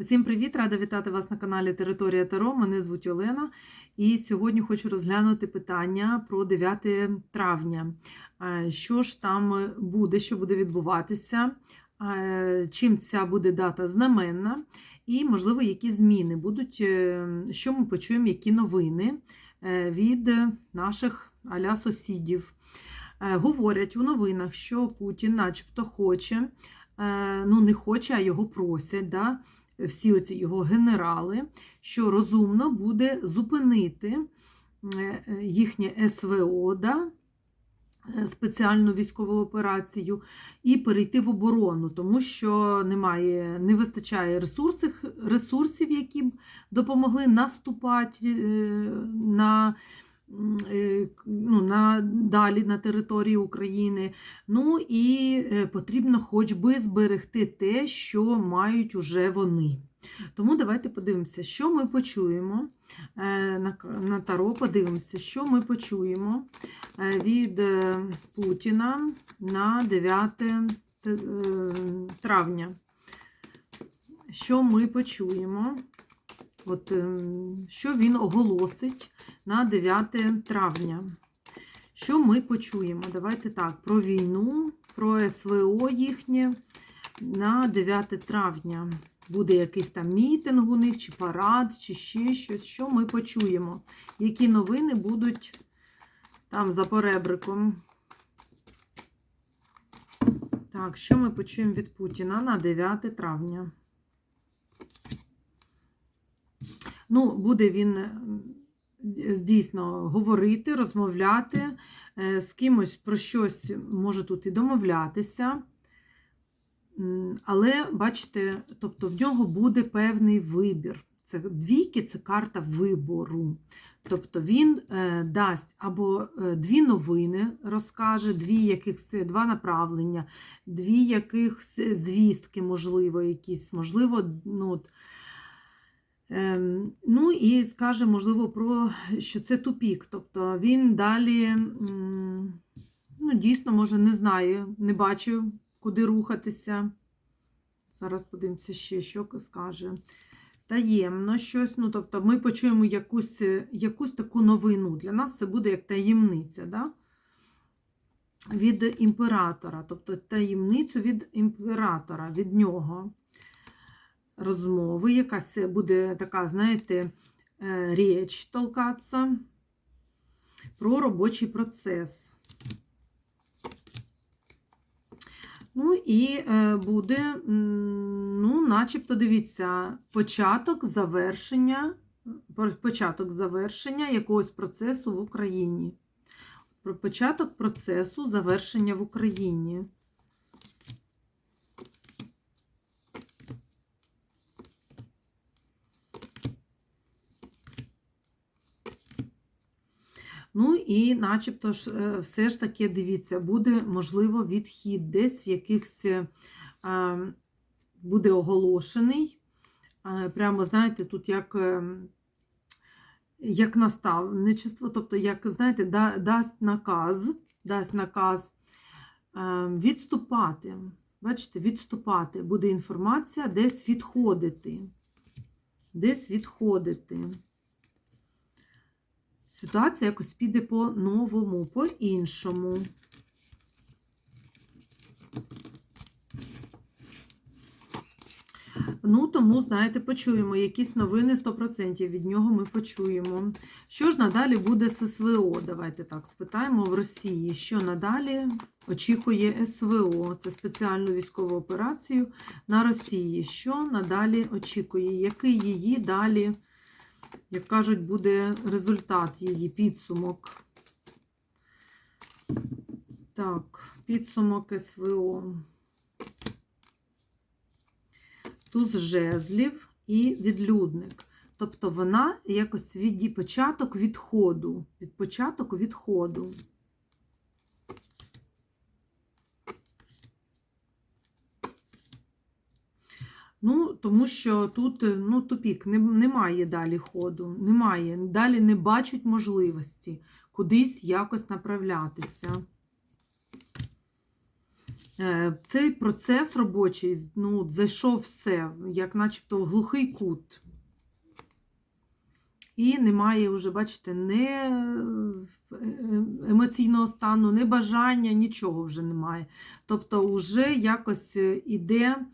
Усім привіт! Рада вітати вас на каналі Територія Таро. Мене звуть Олена. І сьогодні хочу розглянути питання про 9 травня. Е, Що ж там буде, що буде відбуватися, е, чим ця буде дата знаменна, і, можливо, які зміни будуть, е, що ми почуємо, які новини від наших аля сусідів. Говорять у новинах, що Путін, начебто, хоче, ну не хоче, а його просять. Да? Всі оці його генерали, що розумно буде зупинити е, їхнє СВО, да, е, спеціальну військову операцію, і перейти в оборону, тому що немає, не вистачає ресурсів, ресурсів, які б допомогли наступати е, на е, ну, на, далі на території України. Ну і е, потрібно хоч би зберегти те, що мають уже вони. Тому давайте подивимося, що ми почуємо е, на, на Таро, подивимося, що ми почуємо е, від е, Путіна на 9 е, травня. Що ми почуємо? От, ем, Що він оголосить на 9 травня? Що ми почуємо? Давайте так, про війну, про СВО їхнє на 9 травня. Буде якийсь там мітинг у них, чи парад, чи ще щось. Що ми почуємо? Які новини будуть там за поребриком? Так, що ми почуємо від Путіна на 9 травня? Ну, буде він дійсно говорити, розмовляти, е, з кимось про щось може тут і домовлятися. Але, бачите, тобто в нього буде певний вибір. Це двійки це карта вибору. Тобто він е, дасть або е, дві новини розкаже, дві якихось два направлення, дві якихось звістки, можливо, якісь, можливо, ну, от, ну і скаже, можливо, про що це тупік. Тобто він далі ну, дійсно, може, не знає, не бачив, куди рухатися. Зараз подивимося ще, що скаже. Таємно щось. ну, тобто Ми почуємо якусь якусь таку новину. Для нас це буде як таємниця. Да? Від імператора, тобто таємницю від імператора, від нього розмови, якась буде така, знаєте, е, річ толкатися про робочий процес. Ну, і е, буде, ну, начебто, дивіться, початок завершення, початок завершення якогось процесу в Україні. Початок процесу завершення в Україні. Ну і начебто ж е, все ж таки, дивіться, буде, можливо, відхід десь в якихось е, буде оголошений. Прямо, знаєте, тут як е, як наставничество, тобто, як, знаєте, да, дасть наказ, дасть наказ відступати. Бачите, відступати. Буде інформація, десь відходити. Десь відходити ситуація якось піде по-новому, по-іншому. Ну, тому, знаєте, почуємо якісь новини 100% від нього ми почуємо. Що ж надалі буде з СВО? Давайте так спитаємо в Росії, що надалі очікує СВО, це спеціальну військову операцію на Росії. Що надалі очікує? Який її далі? Як кажуть, буде результат її підсумок. Так, підсумок СВО. Туз жезлів і відлюдник. Тобто вона якось від початок відходу. Від початок відходу. Ну, Тому що тут ну, тупік, немає далі ходу, немає. Далі не бачать можливості кудись якось направлятися. Е, Цей процес робочий ну, зайшов все, як начебто в глухий кут. І немає вже, бачите, не е, емоційного стану, не бажання, нічого вже немає. Тобто, вже якось іде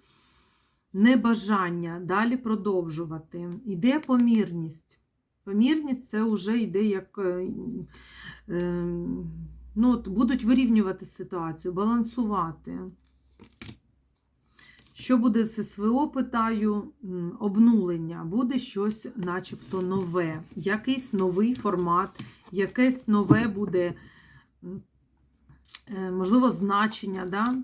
небажання далі продовжувати. Іде помірність. Помірність це вже йде як е, е, ну, от будуть вирівнювати ситуацію, балансувати. Що буде з СВО, питаю, обнулення, буде щось начебто нове, якийсь новий формат, якесь нове буде, е, можливо, значення. Да?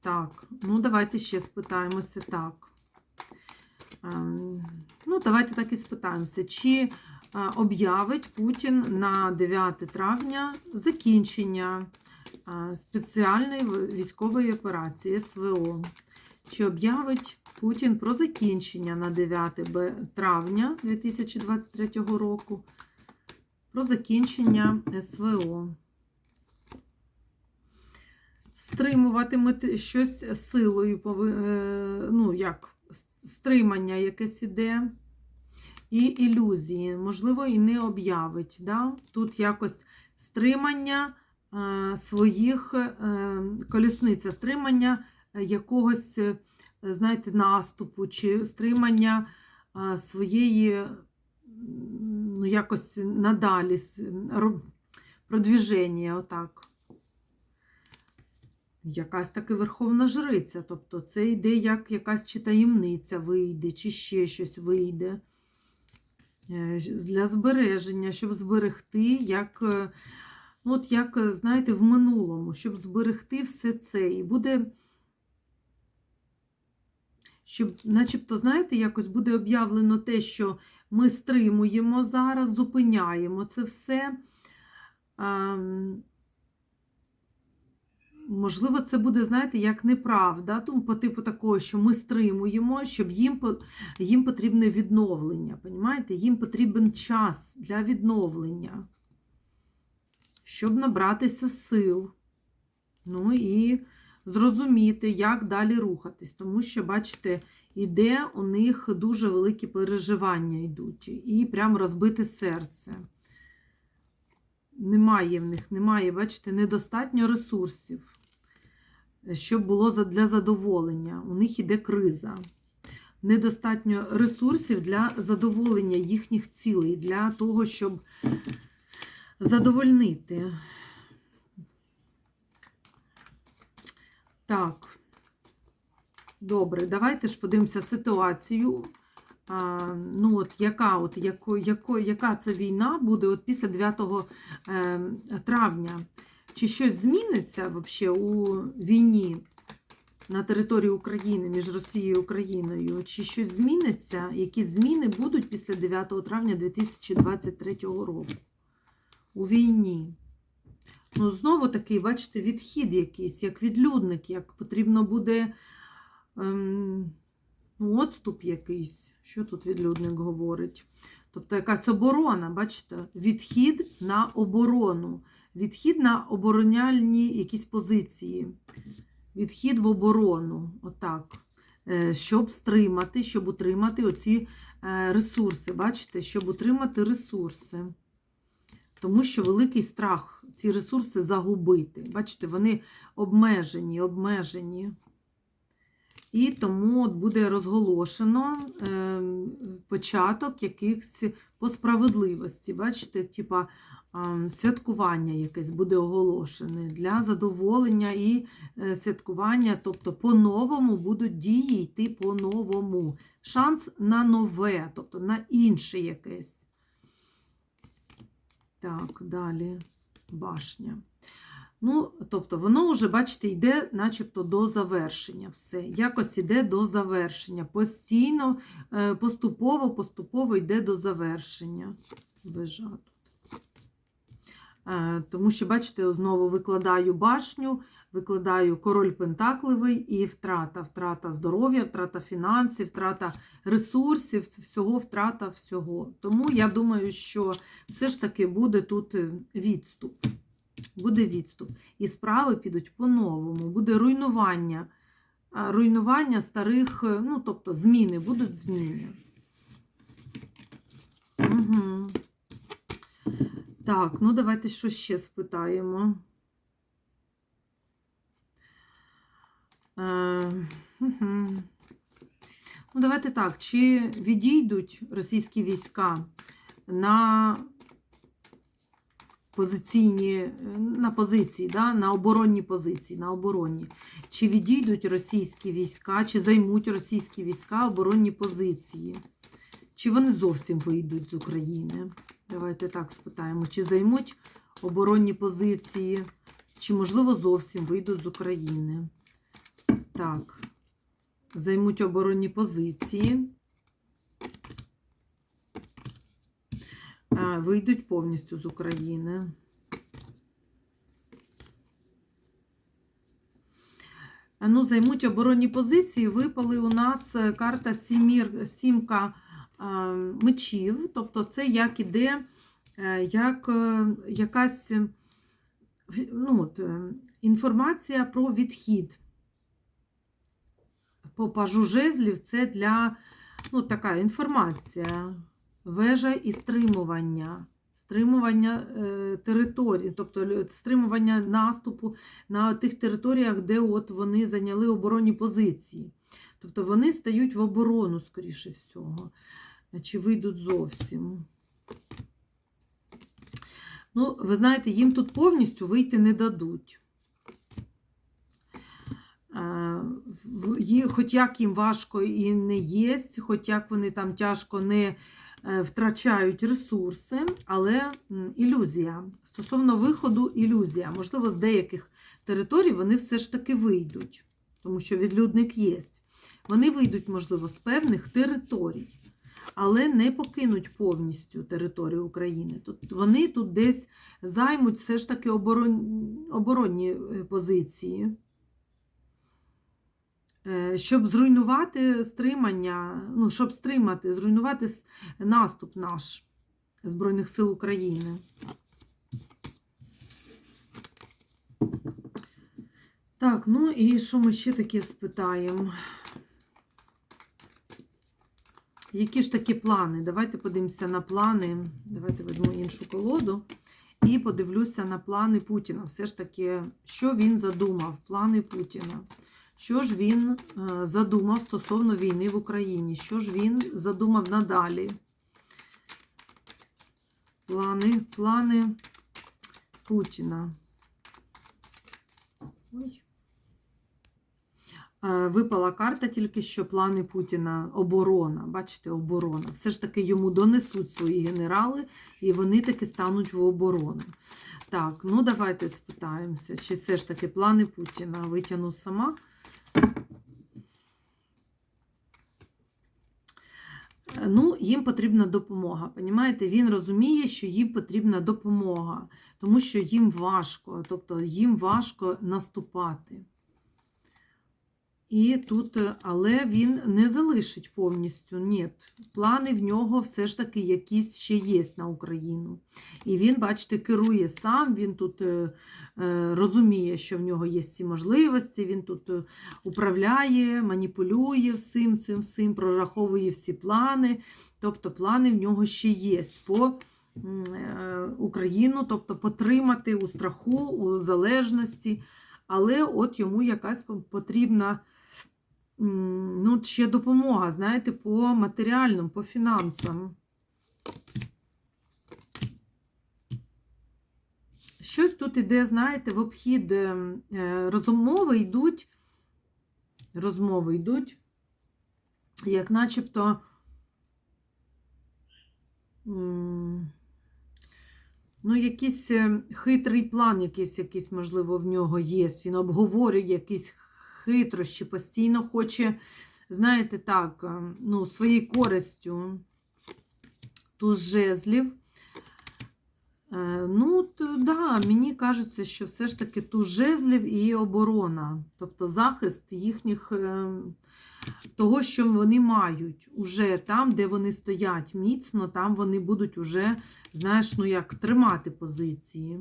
Так, ну давайте ще спитаємося так. Ем, Ну, давайте так і спитаємося, чи е, об'явить Путін на 9 травня закінчення е, спеціальної військової операції СВО. Чи об'явить Путін про закінчення на 9 травня 2023 року про закінчення СВО? Стримуватиме щось силою, е, ну, як стримання якесь іде, і ілюзії, можливо, і не об'явить. Да? Тут якось стримання е, своїх е, колісниця, стримання якогось, е, знаєте, наступу, чи стримання е, своєї, ну, якось надалі, продвіження, отак. Якась таки верховна жриця. Тобто це йде як якась чи таємниця вийде, чи ще щось вийде. Е, Для збереження, щоб зберегти, як, е, ну, от як, е, знаєте, в минулому, щоб зберегти все це. І буде, щоб, начебто, знаєте, якось буде об'явлено те, що ми стримуємо зараз, зупиняємо це все. Можливо, це буде, знаєте, як неправда, тому по типу такого, що ми стримуємо, щоб їм їм потрібне відновлення. Понімаєте? Їм потрібен час для відновлення, щоб набратися сил. Ну і зрозуміти, як далі рухатись. Тому що, бачите, іде у них дуже великі переживання йдуть, і прям розбите серце. Немає в них, немає, бачите, недостатньо ресурсів, щоб було для задоволення. У них іде криза. Недостатньо ресурсів для задоволення їхніх цілей, для того, щоб задовольнити. Так, добре, давайте ж подивимося ситуацію. А, ну, от яка, от, яко, яко, яка це війна буде от після 9 е, травня? Чи щось зміниться вообще у війні на території України між Росією і Україною? Чи щось зміниться? Які зміни будуть після 9 травня 2023 року у війні? Ну, знову такий, бачите, відхід якийсь, як відлюдник, як потрібно буде. Ем, Ну, Отступ якийсь. Що тут відлюдник говорить? Тобто якась оборона, бачите, відхід на оборону, відхід на обороняльні якісь позиції, відхід в оборону, отак. Е, Щоб стримати, щоб утримати оці е, ресурси. Бачите, щоб утримати ресурси. Тому що великий страх ці ресурси загубити. Бачите, вони обмежені, обмежені. І тому от буде розголошено е, початок якихось по справедливості. Бачите, типа святкування якесь буде оголошене для задоволення і е, святкування, тобто по-новому будуть дії йти по-новому. Шанс на нове, тобто на інше якесь. Так, далі башня. Ну, тобто, воно вже, бачите, йде начебто до завершення. Все. Якось йде до завершення. Постійно, е, поступово, поступово йде до завершення. Е, Тому що, бачите, знову викладаю башню, викладаю король Пентакливий і втрата. Втрата здоров'я, втрата фінансів, втрата ресурсів, всього, втрата всього. Тому я думаю, що все ж таки буде тут е, відступ буде відступ. І справи підуть по-новому, буде руйнування. Руйнування старих, е, ну, тобто зміни, будуть зміни. Угу. Так, ну давайте що ще спитаємо. Е. Ну, давайте так, чи відійдуть російські війська на позиційні, на позиції, да, на оборонні позиції, на оборонні. Чи відійдуть російські війська, чи займуть російські війська оборонні позиції? Чи вони зовсім вийдуть з України? Давайте так спитаємо, чи займуть оборонні позиції, чи, можливо, зовсім вийдуть з України. Так, займуть оборонні позиції. А, Вийдуть повністю з України. Ну, займуть оборонні позиції. Випали у нас е, карта сімір, сімка мечів. Тобто, це як іде, е, як е, якась е, ну, от, е, інформація про відхід. По пажу жезлів це для ну, така інформація. Вежа і стримування. Стримування е, територій, тобто стримування наступу на тих територіях, де от вони зайняли оборонні позиції. Тобто вони стають в оборону, скоріше всього. Чи вийдуть зовсім. Ну, ви знаєте, їм тут повністю вийти не дадуть. Хоч як їм важко і не єсть, хоч як вони там тяжко не е, втрачають ресурси, але ілюзія. Стосовно виходу, ілюзія. Можливо, з деяких територій вони все ж таки вийдуть, тому що відлюдник є. Вони вийдуть, можливо, з певних територій, але не покинуть повністю територію України. Тут вони тут десь займуть все ж таки оборон... оборонні е, позиції. Е, Щоб зруйнувати стримання, ну, щоб стримати, зруйнувати наступ наш Збройних сил України. Так, ну і що ми ще таке спитаємо? Які ж такі плани? Давайте подивимося на плани. Давайте візьму іншу колоду і подивлюся на плани Путіна. Все ж таки, що він задумав? Плани Путіна. Що ж він е, задумав стосовно війни в Україні? Що ж він задумав надалі? Плани, плани Путіна. Ой. Е, Випала карта тільки що плани Путіна. Оборона. Бачите, оборона. Все ж таки йому донесуть свої генерали, і вони таки стануть в оборону. Так, ну давайте спитаємося, чи все ж таки плани Путіна витягну сама. Е, Ну, їм потрібна допомога. Понімаєте? Він розуміє, що їм потрібна допомога, тому що їм важко, тобто їм важко наступати. І тут, е, але він не залишить повністю. Ні, плани в нього все ж таки якісь ще є на Україну. І він, бачите, керує сам, він тут е, е, розуміє, що в нього є ці можливості, він тут управляє, маніпулює всім цим всім, прораховує всі плани. Тобто плани в нього ще є по Україну, тобто потримати у страху, у залежності. Але от йому якась потрібна ну, ще допомога, знаєте, по матеріальному, по фінансам. Щось тут іде, знаєте, в обхід е, е, розмови йдуть, розмови йдуть, як начебто, ну, якийсь е, хитрий план, якийсь, якийсь, можливо, в нього є. Він обговорює якісь хитрощі, постійно хоче, знаєте, так, е, ну, своєю користю туз жезлів. Е, Ну, то, да, мені кажеться, що все ж таки туз жезлів і оборона, тобто захист їхніх е, того, що вони мають. Уже там, де вони стоять міцно, там вони будуть уже, знаєш, ну як тримати позиції.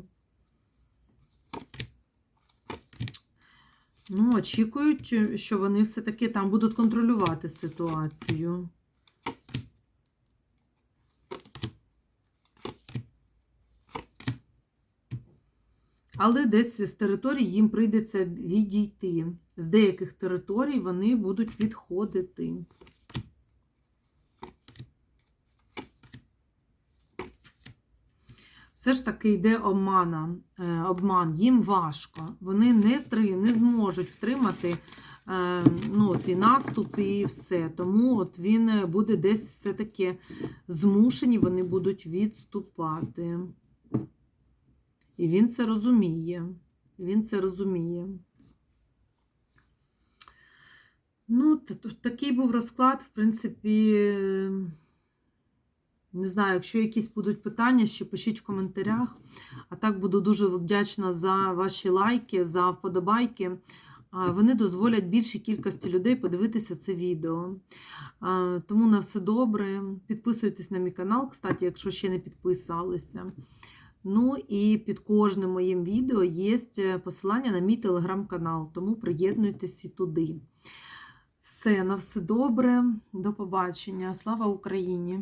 Ну, очікують, що вони все-таки там будуть контролювати ситуацію. Але десь з територій їм прийдеться відійти. З деяких територій вони будуть відходити. Все ж таки йде обмана, е, обман, їм важко. Вони не, втри, не зможуть втримати е, ну, от і наступ, і все. Тому от він буде десь все-таки змушені, вони будуть відступати. І він це розуміє. Він це розуміє. Ну, такий був розклад, в принципі. Не знаю, якщо якісь будуть питання, ще пишіть в коментарях. А так буду дуже вдячна за ваші лайки, за вподобайки. Вони дозволять більшій кількості людей подивитися це відео. Тому на все добре. Підписуйтесь на мій канал, кстати, якщо ще не підписалися. Ну і під кожним моїм відео є посилання на мій телеграм-канал, тому приєднуйтесь і туди. Все, на все добре. До побачення. Слава Україні!